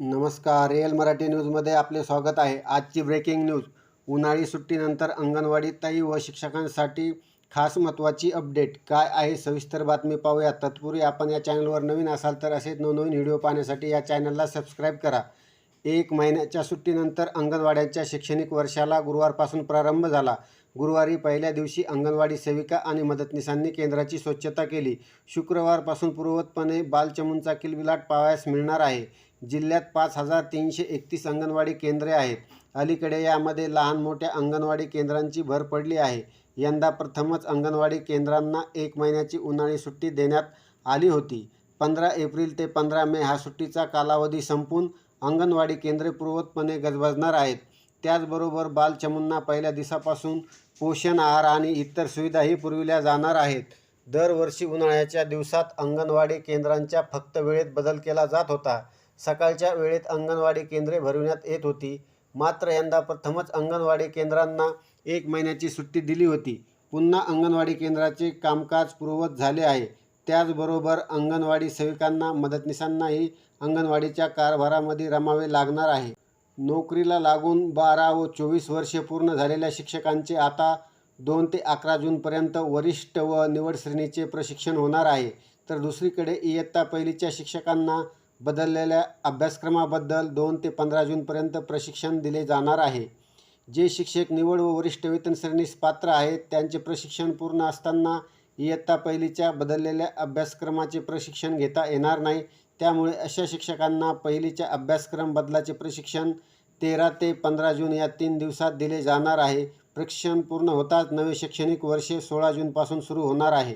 नमस्कार रिअल मराठी न्यूजमध्ये आपले स्वागत आहे. आजची ब्रेकिंग न्यूज उन्हाळी सुट्टीनंतर अंगणवाडी ताई व शिक्षकांसाठी खास महत्त्वाची अपडेट. काय आहे सविस्तर बातमी पाहूया. तत्पूर्वी आपण या चॅनलवर नवीन असाल तर असेच नवनवीन व्हिडिओ पाहण्यासाठी या चॅनलला सबस्क्राईब करा. एक महिन्याच्या सुट्टीनंतर अंगणवाड्यांच्या शैक्षणिक वर्षाला गुरुवारपासून प्रारंभ झाला. गुरुवारी पहिल्या दिवशी अंगणवाडी सेविका आणि मदतनीसांनी केंद्राची स्वच्छता केली. शुक्रवारपासून पूर्ववतपणे बालचमूंचा किलबिलाट पाहावयास मिळणार आहे. जिल्ह्यात पाच हजार तीनशे एकतीस अंगणवाडी केंद्रे आहेत. अलीकडे यामध्ये लहान मोठ्या अंगणवाडी केंद्रांची भर पडली आहे. यंदा प्रथमच अंगणवाडी केंद्रांना एक महिन्याची उन्हाळी सुट्टी देण्यात आली होती. पंधरा एप्रिल ते पंधरा मे हा सुट्टीचा कालावधी संपून अंगणवाडी केंद्रे पूर्वतपणे गजबजणार आहेत. त्याचबरोबर बालचमूंना पहिल्या दिवसापासून पोषण आहार आणि इतर सुविधाही पुरविल्या जाणार आहेत. दरवर्षी उन्हाळ्याच्या दिवसात अंगणवाडी केंद्रांच्या फक्त वेळेत बदल केला जात होता. सकाळच्या वेळेत अंगणवाडी केंद्रे भरविण्यात येत होती. मात्र यंदा प्रथमच अंगणवाडी केंद्रांना एक महिन्याची सुट्टी दिली होती. पुन्हा अंगणवाडी केंद्राचे कामकाज पूर्ववत झाले आहे. त्याचबरोबर अंगणवाडी सेविकांना मदतनीसांनाही अंगणवाडीच्या कारभारामध्ये रमावे लागणार आहे. नोकरीला लागून बारा व चोवीस वर्षे पूर्ण झालेल्या शिक्षकांचे आता दोन ते अकरा जूनपर्यंत वरिष्ठ व निवड श्रेणीचे प्रशिक्षण होणार आहे. तर दुसरीकडे इयत्ता पहिलीच्या शिक्षकांना बदललेल्या अभ्यासक्रमाबद्दल दोन ते पंधरा जूनपर्यंत प्रशिक्षण दिले जाणार आहे. जे शिक्षक निवड व वरिष्ठ वेतन श्रेणीस पात्र आहेत त्यांचे प्रशिक्षण पूर्ण असताना इयत्ता पहिलीच्या बदललेल्या अभ्यासक्रमाचे प्रशिक्षण घेता येणार नाही. त्यामुळे अशा शिक्षकांना पहिलीच्या अभ्यासक्रम बदलाचे प्रशिक्षण तेरा ते पंधरा जून या तीन दिवसात दिले जाणार आहे. प्रशिक्षण पूर्ण होताच नवे शैक्षणिक वर्षे सोळा जूनपासून सुरू होणार आहे.